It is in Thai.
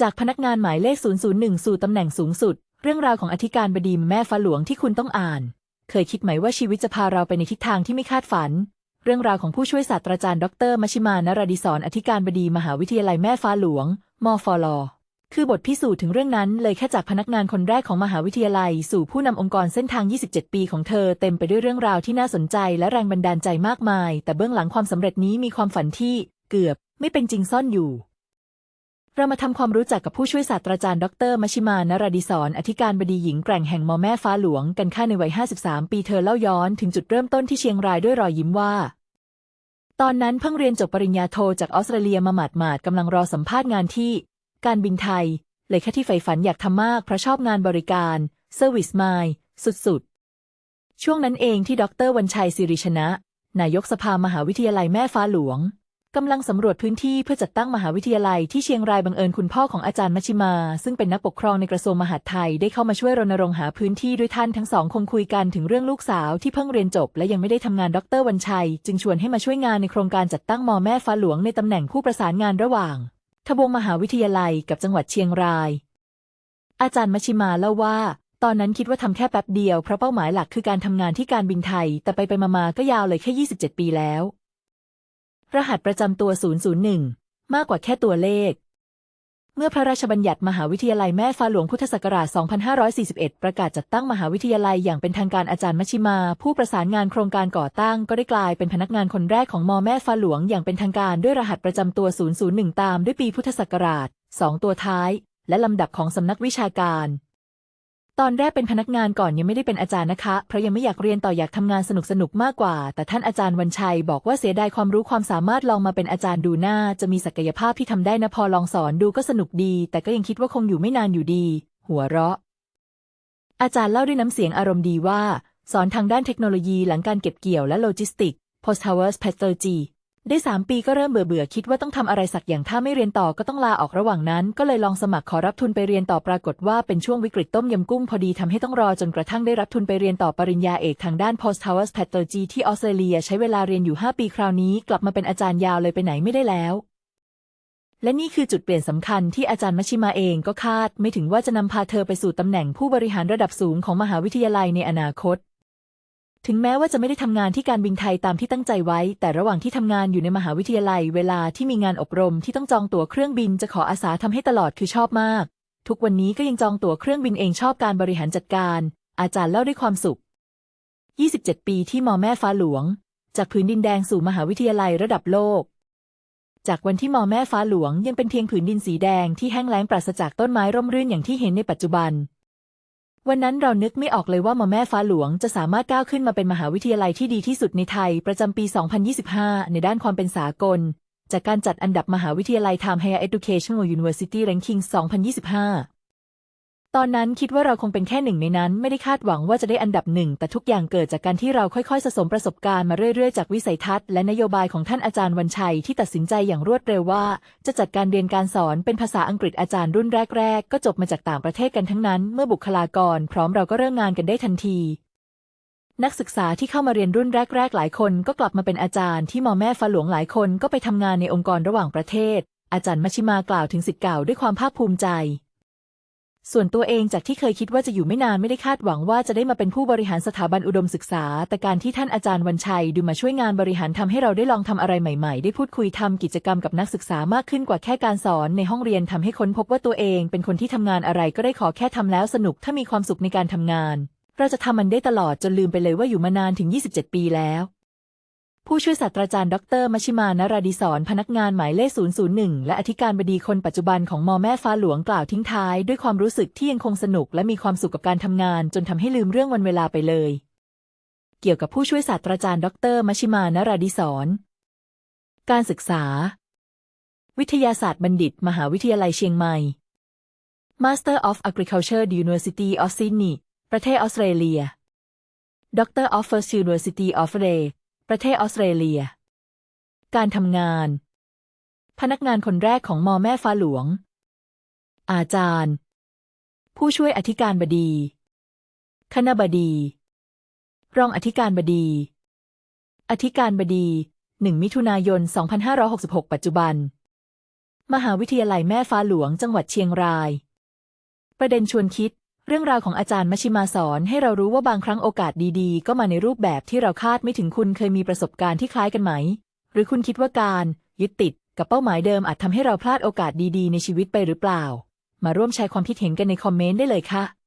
จากพนักงานหมายเลข 001 สู่ตำแหน่งสูงสุด เรื่องราวของอธิการบดีแม่ฟ้าหลวงที่คุณต้องอ่าน เคยคิดไหมว่าชีวิตจะพาเราไปในทิศทางที่ไม่คาดฝัน เรื่องราวของผู้ช่วยศาสตราจารย์ดรมชิมานรดิศรอธิการบดีมหาวิทยาลัยแม่ฟ้าหลวง มฟลคือบทพิสูจน์ถึงเรื่องนั้นเลยแค่จากพนักงานคนแรกของมหาวิทยาลัย สู่ผู้นำองค์กรเส้นทาง 27 ปีของเธอเต็มไปด้วยเรื่องราวที่น่าสนใจและแรงบันดาลใจมากมาย แต่เบื้องหลังความสำเร็จนี้มีความฝันที่เกือบ ไม่เป็นจริงซ่อนอยู่ เรามาทำความรู้จักกับผู้ช่วยศาสตราจารย์ ดรมชิมานรดิศรอธิการบดีหญิงแกร่งแห่งมอแม่ฟ้าหลวงกันค่าในวัย 53 ปีเธอเล่าย้อนถึงจุดเริ่มต้นที่เชียงรายด้วยรอยยิ้มว่า ตอนนั้นเพิ่งเรียนจบปริญญาโทจากออสเตรเลียมาหมาดๆกำลังรอสัมภาษณ์งานที่ การบินไทย เลยแค่ที่ใฝ่ฝันอยากทำมากเพราะชอบงานบริการเซอร์วิสมายสุดๆ ช่วงนั้นเองที่ดรวันชัยสิริชนะ นายกสภามหาวิทยาลัยแม่ฟ้าหลวง กำลังสำรวจพื้นที่เพื่อจัดตั้งมหาวิทยาลัยที่เชียงรายบังเอิญคุณพ่อของอาจารย์มัชชิมา ซึ่งเป็นนักปกครองในกระทรวงมหาดไทยได้เข้ามาช่วยรณรงค์หาพื้นที่ด้วยท่านทั้งสองคงคุยกันถึงเรื่องลูกสาวที่เพิ่งเรียนจบ และยังไม่ได้ทำงานดรวันชัย จึงชวนให้มาช่วยงานในโครงการจัดตั้งมอแม่ฟ้าหลวงในตำแหน่งผู้ประสานงานระหว่างทบวงมหาวิทยาลัยกับจังหวัดเชียงราย อาจารย์มัชชิมาเล่าว่าตอนนั้นคิดว่าทำแค่แป๊บเดียวเพราะเป้าหมายหลักคือการทำงานที่การบินไทย แต่ไปไปมาๆก็ยาวเลยแค่ 27 ปีแล้ว รหัสประจำตัว 001 มากกว่าแค่ตัวเลข เมื่อพระราชบัญญัติมหาวิทยาลัยแม่ฟ้าหลวงพุทธศักราช 2541 ประกาศจัดตั้งมหาวิทยาลัยอย่างเป็นทางการอาจารย์มัชชิมา ผู้ประสานงานโครงการก่อตั้งก็ได้กลายเป็นพนักงานคนแรกของมอแม่ฟ้าหลวงอย่างเป็นทางการด้วยรหัสประจำตัว 001 ตามด้วยปีพุทธศักราช 2 ตัวท้าย และลำดับของสำนักวิชาการ ตอนแรกเป็นพนักงานก่อนยังไม่ได้เป็นอาจารย์นะคะ เพราะยังไม่อยากเรียนต่ออยากทำงานสนุกสนุกๆมากกว่า แต่ท่านอาจารย์วันชัยบอกว่าเสียดายความรู้ความสามารถลองมาเป็นอาจารย์ดูหน้า จะมีศักยภาพที่ทำได้นะพอลองสอนดูก็สนุกดี แต่ก็ยังคิดว่าคงอยู่ไม่นานอยู่ดี หัวเราะ อาจารย์เล่าด้วยน้ำเสียงอารมณ์ดีว่า สอนทางด้านเทคโนโลยีหลังการเก็บเกี่ยวและโลจิสติก post harvest pathology ได้สามปีก็เริ่มเบื่อเบื่อคิดว่าต้องทำอะไรสักอย่างถ้าไม่เรียนต่อก็ต้องลาออกระหว่างนั้น ก็เลยลองสมัครขอรับทุนไปเรียนต่อปรากฏว่าเป็นช่วงวิกฤตต้มยำกุ้งพอดีทำให้ต้องรอจนกระทั่งได้รับทุนไปเรียนต่อปริญญาเอกทางด้าน post harvest pathology ที่ออสเตรเลีย ใช้เวลาเรียนอยู่ 5 ปีคราวนี้ กลับมาเป็นอาจารย์ยาวเลยไปไหนไม่ได้แล้วและนี่คือจุดเปลี่ยนสำคัญที่อาจารย์มัชชิมาเองก็คาด ไม่ถึงว่าจะนำพาเธอไปสู่ตำแหน่งผู้บริหารระดับสูงของมหาวิทยาลัยในอนาคต ถึงแม้ว่าจะไม่ได้ทำงานที่การบินไทยตามที่ตั้งใจไว้ แต่ระหว่างที่ทำงานอยู่ในมหาวิทยาลัย เวลาที่มีงานอบรมที่ต้องจองตั๋วเครื่องบินจะขออาสาทำให้ตลอดคือชอบมาก ทุกวันนี้ก็ยังจองตั๋วเครื่องบินเองชอบการบริหารจัดการ อาจารย์เล่าด้วยความสุข 27 ปีที่มอแม่ฟ้าหลวง จากผืนดินแดงสู่มหาวิทยาลัยระดับโลก จากวันที่มอแม่ฟ้าหลวงยังเป็นเพียงผืนดินสีแดงที่แห้งแล้งปราศจากต้นไม้ร่มรื่นอย่างที่เห็นในปัจจุบัน วันนั้นเรานึกไม่ออกเลยว่ามอแม่ฟ้าหลวงจะสามารถก้าวขึ้นมาเป็นมหาวิทยาลัยที่ดีที่สุดในไทย ประจำปี 2025 ในด้านความเป็นสากล จากการจัดอันดับมหาวิทยาลัย Time Higher Educational University Ranking 2025 ตอนนั้นคิดว่าเราคงเป็นแค่หนึ่งในนั้น ไม่ได้คาดหวังว่าจะได้อันดับหนึ่ง แต่ทุกอย่างเกิดจากการที่เราค่อยๆ สะสมประสบการณ์มาเรื่อยๆ จากวิสัยทัศน์และนโยบายของท่านอาจารย์วันชัยที่ตัดสินใจอย่างรวดเร็วว่า จะจัดการเรียนการสอนเป็นภาษาอังกฤษอาจารย์รุ่นแรก ๆ ก็จบมาจากต่างประเทศกันทั้งนั้น เมื่อบุคลากร พร้อมเราก็เริ่มงานกันได้ทันทีนักศึกษาที่เข้ามาเรียนรุ่นแรก ๆ หลายคนก็กลับมาเป็นอาจารย์ที่มอแม่ฟ้าหลวงหลายคนก็ไปทำงานในองค์กรระหว่างประเทศ อาจารย์มัชชิมากล่าวถึงสิทธิ์เก่าด้วยความภาคภูมิใจ ส่วนตัวเองจากที่เคยคิดว่าจะอยู่ไม่นานไม่ได้คาดหวังว่าจะได้มาเป็นผู้บริหารสถาบันอุดมศึกษา แต่การที่ท่านอาจารย์วันชัยดูมาช่วยงานบริหารทำให้เราได้ลองทำอะไรใหม่ ๆ ได้พูดคุยทำกิจกรรมกับนักศึกษามากขึ้นกว่าแค่การสอนในห้องเรียนทำให้ค้นพบว่าตัวเองเป็นคนที่ทำงานอะไรก็ได้ขอแค่ทำแล้วสนุกถ้ามีความสุขในการทำงาน เราจะทำมันได้ตลอดจนลืมไปเลยว่าอยู่มานานถึง 27 ปีแล้ว ผู้ช่วยศาสตราจารย์ดรมชิมานราดิศรพนักงานหมายเลข 001 และอธิการบดีคนปัจจุบันของมอแม่ฟ้าหลวงกล่าวทิ้งท้าย ด้วยความรู้สึกที่ยังคงสนุกและมีความสุขกับการทำงาน จนทำให้ลืมเรื่องวันเวลาไปเลย เกี่ยวกับผู้ช่วยศาสตราจารย์ ดรมชิมานราดิศรการศึกษา วิทยาศาสตร์บัณฑิต มหาวิทยาลัยเชียงใหม่ Master of Agriculture University of Sydney ประเทศออสเตรเลีย Doctor of First University of Ray ประเทศออสเตรเลีย การทำงาน พนักงานคนแรกของมอแม่ฟ้าหลวง อาจารย์ ผู้ช่วยอธิการบดี คณบดี รองอธิการบดี อธิการบดี1มิถุนายน 2566 ปัจจุบัน มหาวิทยาลัยแม่ฟ้าหลวงจังหวัดเชียงราย ประเด็นชวนคิด เรื่องราวของอาจารย์มชิมาสอนให้เรารู้ว่าบางครั้งโอกาสดีๆ ก็มาในรูปแบบที่เราคาดไม่ถึงคุณเคยมีประสบการณ์ที่คล้ายกันไหม หรือคุณคิดว่าการยึดติดกับเป้าหมายเดิมอาจทำให้เราพลาดโอกาสดีๆ ในชีวิตไปหรือเปล่า มาร่วมแชร์ความคิดเห็นกันในคอมเมนต์ได้เลยค่ะ